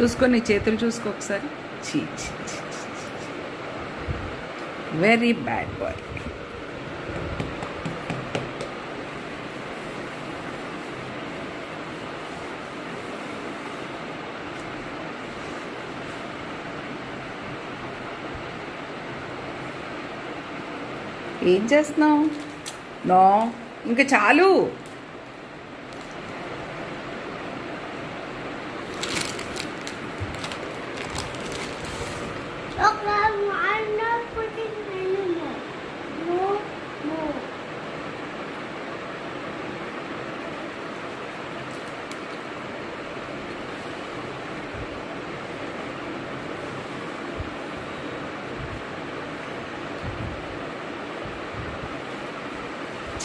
చూసుకొని చేతులు చూసుకో ఒకసారి. చీ వెరీ బ్యాడ్ బాయ్ ఏం చేస్తున్నావు? నో. ఇంకా చాలు.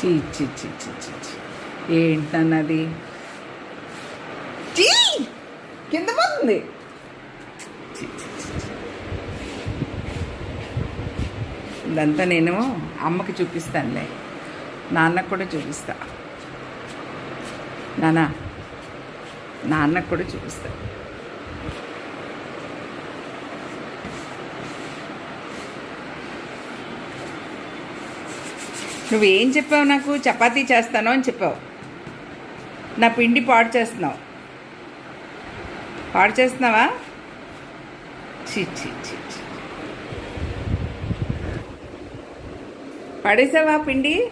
చీ చీ చీ చీ చీ చీ. ఏంటన్నది? చీ! కింద పోతుంది ఇదంతా నేను అమ్మకి చూపిస్తానులే. నాన్నకు కూడా చూపిస్తా. నానా నాన్నకు కూడా చూపిస్తాను నువ్వు ఏం చెప్పావు నాకు? చపాతీ చేస్తాను అని చెప్పావు. నా పిండి పాడు చేస్తున్నావు. పాడు చేస్తున్నావా? చి చి చి చి. పడేసావా పిండి?